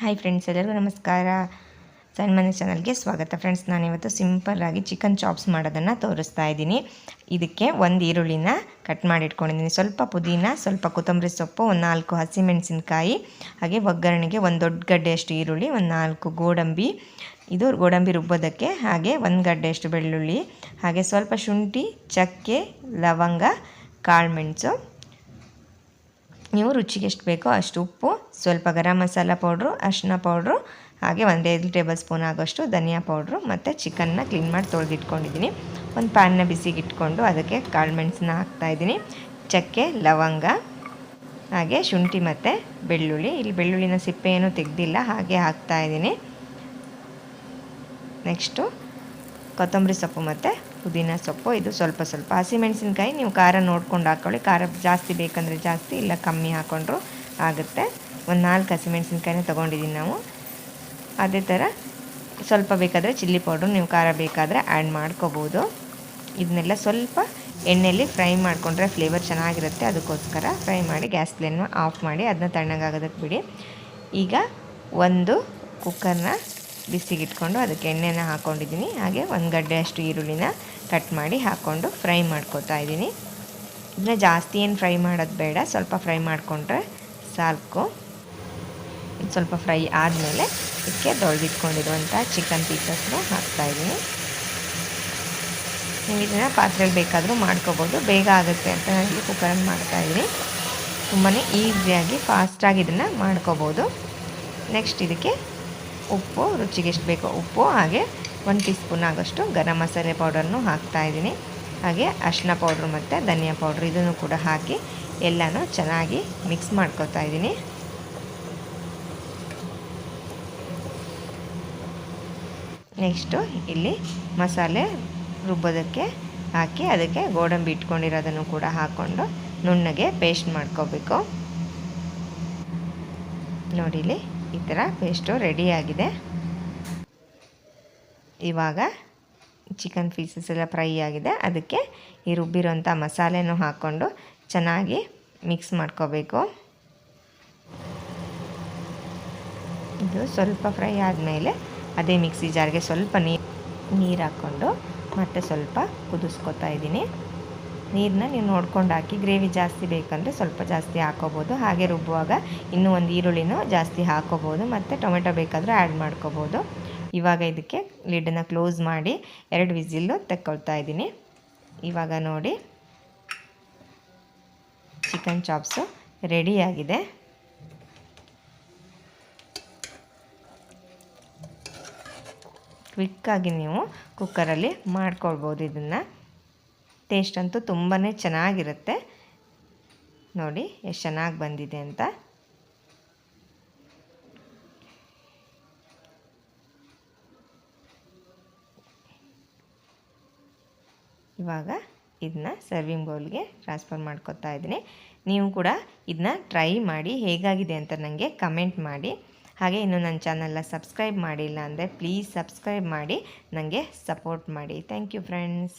Hi friends ಎಲ್ಲರಿಗೂ ನಮಸ್ಕಾರ. ಸಣ್ಣ ಮನೆ ಚಾನಲ್ಗೆ ಸ್ವಾಗತ ಫ್ರೆಂಡ್ಸ್ ನಾನಿವತ್ತು ಸಿಂಪಲ್ಲಾಗಿ ಚಿಕನ್ ಚಾಪ್ಸ್ ಮಾಡೋದನ್ನು ತೋರಿಸ್ತಾ ಇದ್ದೀನಿ. ಇದಕ್ಕೆ ಒಂದು ಈರುಳ್ಳಿನ ಕಟ್ ಮಾಡಿಟ್ಕೊಂಡಿದ್ದೀನಿ. ಸ್ವಲ್ಪ ಪುದೀನ, ಸ್ವಲ್ಪ ಕೊತ್ತಂಬರಿ ಸೊಪ್ಪು, ಒಂದು ನಾಲ್ಕು ಹಸಿಮೆಣಸಿನ್ಕಾಯಿ, ಹಾಗೆ ಒಗ್ಗರಣೆಗೆ ಒಂದು ದೊಡ್ಡ ಗಡ್ಡೆಯಷ್ಟು ಈರುಳ್ಳಿ, ಒಂದು ನಾಲ್ಕು ಗೋಡಂಬಿ. ಇದು ಗೋಡಂಬಿ ರುಬ್ಬೋದಕ್ಕೆ ಹಾಗೆ ಒಂದು ಗಡ್ಡೆಯಷ್ಟು ಬೆಳ್ಳುಳ್ಳಿ, ಹಾಗೆ ಸ್ವಲ್ಪ ಶುಂಠಿ, ಚಕ್ಕೆ, ಲವಂಗ ಕಾಳುಮೆಣಸು ನೀವು ರುಚಿಗೆ ಎಷ್ಟು ಬೇಕೋ ಅಷ್ಟು ಉಪ್ಪು, ಸ್ವಲ್ಪ ಗರಂ ಮಸಾಲ ಪೌಡ್ರು, ಅರಿಶಿನ ಪೌಡ್ರು, ಹಾಗೆ ಒಂದು ಐದು ಟೇಬಲ್ ಸ್ಪೂನ್ ಆಗೋಷ್ಟು ಧನಿಯಾ ಪೌಡ್ರು ಮತ್ತು ಚಿಕನ್ನ ಕ್ಲೀನ್ ಮಾಡಿ ತೊಳೆದಿಟ್ಕೊಂಡಿದ್ದೀನಿ. ಒಂದು ಪ್ಯಾನ್ನ ಬಿಸಿಗೆ ಇಟ್ಕೊಂಡು ಅದಕ್ಕೆ ಕಾಳು ಮೆಣಸನ್ನ ಹಾಕ್ತಾಯಿದ್ದೀನಿ ಚಕ್ಕೆ, ಲವಂಗ, ಹಾಗೆ ಶುಂಠಿ ಮತ್ತು ಬೆಳ್ಳುಳ್ಳಿ. ಇಲ್ಲಿ ಬೆಳ್ಳುಳ್ಳಿನ ಸಿಪ್ಪೆ ಏನೂ ತೆಗೆದಿಲ್ಲ, ಹಾಗೆ ಹಾಕ್ತಾಯಿದ್ದೀನಿ ನೆಕ್ಸ್ಟು ಕೊತ್ತಂಬರಿ ಸೊಪ್ಪು ಮತ್ತು ಪುದೀನ ಸೊಪ್ಪು. ಇದು ಸ್ವಲ್ಪ ಸ್ವಲ್ಪ ಹಸಿಮೆಣಸಿನ್ಕಾಯಿ ನೀವು ಖಾರ ನೋಡ್ಕೊಂಡು ಹಾಕ್ಕೊಳ್ಳಿ ಖಾರ ಜಾಸ್ತಿ ಬೇಕಂದರೆ ಜಾಸ್ತಿ, ಇಲ್ಲ ಕಮ್ಮಿ ಹಾಕ್ಕೊಂಡ್ರು ಆಗುತ್ತೆ. ಒಂದು ನಾಲ್ಕು ಹಸಿಮೆಣಸಿನ್ಕಾಯಿನ ತೊಗೊಂಡಿದ್ದೀನಿ ನಾವು. ಅದೇ ಥರ ಸ್ವಲ್ಪ ಬೇಕಾದರೆ ಚಿಲ್ಲಿ ಪೌಡ್ರು, ನೀವು ಖಾರ ಬೇಕಾದರೆ ಆ್ಯಡ್ ಮಾಡ್ಕೋಬೋದು. ಇದನ್ನೆಲ್ಲ ಸ್ವಲ್ಪ ಎಣ್ಣೆಯಲ್ಲಿ ಫ್ರೈ ಮಾಡಿಕೊಂಡ್ರೆ ಫ್ಲೇವರ್ ಚೆನ್ನಾಗಿರುತ್ತೆ. ಅದಕ್ಕೋಸ್ಕರ ಫ್ರೈ ಮಾಡಿ ಗ್ಯಾಸ್ ಫ್ಲೇಮ್ನ ಆಫ್ ಮಾಡಿ, ಅದನ್ನ ತಣ್ಣಗಾಗೋದಕ್ಕೆ ಬಿಡಿ. ಈಗ ಒಂದು ಕುಕ್ಕರ್ನ ಬಿಸಿಗೆ ಇಟ್ಕೊಂಡು ಅದಕ್ಕೆ ಎಣ್ಣೆನ ಹಾಕ್ಕೊಂಡಿದ್ದೀನಿ ಹಾಗೆ ಒಂದು ಗಡ್ಡೆಯಷ್ಟು ಈರುಳ್ಳಿನ ಕಟ್ ಮಾಡಿ ಹಾಕ್ಕೊಂಡು ಫ್ರೈ ಮಾಡ್ಕೋತಾ ಇದ್ದೀನಿ. ಇದನ್ನ ಜಾಸ್ತಿ ಏನು ಫ್ರೈ ಮಾಡೋದು ಬೇಡ. ಸ್ವಲ್ಪ ಫ್ರೈ ಮಾಡಿಕೊಂಡ್ರೆ ಸಾಕು ಇದು ಸ್ವಲ್ಪ ಫ್ರೈ ಆದಮೇಲೆ ಇದಕ್ಕೆ ತೊಳೆದಿಟ್ಕೊಂಡಿರುವಂಥ ಚಿಕನ್ ಪೀಸಸ್ನ ಹಾಕ್ತಾಯಿದ್ದೀನಿ ನೀವು ಇದನ್ನ ಪಾತ್ರೆಯಲ್ಲಿ ಬೇಕಾದರೂ ಮಾಡ್ಕೋಬೋದು. ಬೇಗ ಆಗುತ್ತೆ ಅಂತ ನಾನು ಕುಕ್ಕರಲ್ಲಿ ಮಾಡ್ತಾಯಿದ್ದೀನಿ ತುಂಬಾ ಈಸಿಯಾಗಿ ಫಾಸ್ಟಾಗಿ ಇದನ್ನು ಮಾಡ್ಕೋಬೋದು. ನೆಕ್ಸ್ಟ್ ಇದಕ್ಕೆ ಉಪ್ಪು, ರುಚಿಗೆ ಎಷ್ಟು ಬೇಕೋ ಉಪ್ಪು, ಹಾಗೆ ಒಂದು ಟೀ ಸ್ಪೂನ್ ಆಗೋಷ್ಟು ಗರಂ ಮಸಾಲೆ ಪೌಡರ್ನು ಹಾಕ್ತಾಯಿದ್ದೀನಿ ಹಾಗೆ ಅರಿಶಿನ ಪೌಡ್ರು ಮತ್ತು ಧನಿಯಾ ಪೌಡ್ರ್ ಇದನ್ನು ಕೂಡ ಹಾಕಿ ಎಲ್ಲನೂ ಚೆನ್ನಾಗಿ ಮಿಕ್ಸ್ ಮಾಡ್ಕೊತಾ ಇದ್ದೀನಿ. ನೆಕ್ಸ್ಟು ಇಲ್ಲಿ ಮಸಾಲೆ ರುಬ್ಬೋದಕ್ಕೆ ಹಾಕಿ ಅದಕ್ಕೆ ಗೋಡಂಬಿ ಇಟ್ಕೊಂಡಿರೋದನ್ನು ಕೂಡ ಹಾಕ್ಕೊಂಡು ನುಣ್ಣಗೆ ಪೇಸ್ಟ್ ಮಾಡ್ಕೋಬೇಕು. ನೋಡಿಲಿ ಈ ಥರ ಪೇಸ್ಟು ರೆಡಿಯಾಗಿದೆ. ಇವಾಗ ಚಿಕನ್ ಪೀಸಸ್ ಎಲ್ಲ ಫ್ರೈ ಆಗಿದೆ. ಅದಕ್ಕೆ ಈ ರುಬ್ಬಿರೋಂಥ ಮಸಾಲೆನೂ ಹಾಕ್ಕೊಂಡು ಚೆನ್ನಾಗಿ ಮಿಕ್ಸ್ ಮಾಡ್ಕೋಬೇಕು. ಇದು ಸ್ವಲ್ಪ ಫ್ರೈ ಆದಮೇಲೆ ಅದೇ ಮಿಕ್ಸಿ ಜಾರ್ಗೆ ಸ್ವಲ್ಪ ನೀರು ನೀರು ಹಾಕ್ಕೊಂಡು ಮತ್ತೆ ಸ್ವಲ್ಪ ಕುದಿಸ್ಕೊತಾ ಇದ್ದೀನಿ. ನೀರನ್ನ ನೀವು ನೋಡ್ಕೊಂಡು ಹಾಕಿ, ಗ್ರೇವಿ ಜಾಸ್ತಿ ಬೇಕಂದರೆ ಸ್ವಲ್ಪ ಜಾಸ್ತಿ ಹಾಕೋಬೋದು. ಹಾಗೆ ರುಬ್ಬುವಾಗ ಇನ್ನೂ ಒಂದು ಈರುಳ್ಳಿನೂ ಜಾಸ್ತಿ ಹಾಕೋಬೋದು. ಮತ್ತು ಟೊಮೆಟೊ ಬೇಕಾದರೆ ಆ್ಯಡ್ ಮಾಡ್ಕೋಬೋದು. ಇವಾಗ ಇದಕ್ಕೆ ಲಿಡ್ಡನ್ನು ಕ್ಲೋಸ್ ಮಾಡಿ ಎರಡು ವಿಸಿಲ್ಲು ತೆಕ್ಕೊಳ್ತಾ ಇದ್ದೀನಿ. ಇವಾಗ ನೋಡಿ. ಚಿಕನ್ ಚಾಪ್ಸು ರೆಡಿಯಾಗಿದೆ ಕ್ವಿಕ್ಕಾಗಿ ನೀವು ಕುಕ್ಕರಲ್ಲಿ ಮಾಡ್ಕೊಳ್ಬೋದು ಇದನ್ನು. ಟೇಸ್ಟ್ ಅಂತೂ ತುಂಬಾ ಚೆನ್ನಾಗಿರುತ್ತೆ. ನೋಡಿ, ಎಷ್ಟು ಚೆನ್ನಾಗಿ ಬಂದಿದೆ ಅಂತ. ಇವಾಗ ಇದನ್ನ ಸರ್ವಿಂಗ್ ಬೌಲ್ಗೆ ಟ್ರಾನ್ಸ್ಫರ್ ಮಾಡ್ಕೊತಾ ಇದ್ದೀನಿ. ನೀವು ಕೂಡ ಇದನ್ನ ಟ್ರೈ ಮಾಡಿ ಹೇಗಾಗಿದೆ ಅಂತ ನನಗೆ ಕಮೆಂಟ್ ಮಾಡಿ. ಹಾಗೆ ಇನ್ನು ನನ್ನ ಚಾನಲ್ನ ಸಬ್ಸ್ಕ್ರೈಬ್ ಮಾಡಿಲ್ಲ ಅಂದರೆ ಪ್ಲೀಸ್ ಸಬ್ಸ್ಕ್ರೈಬ್ ಮಾಡಿ ನನಗೆ ಸಪೋರ್ಟ್ ಮಾಡಿ. Thank you friends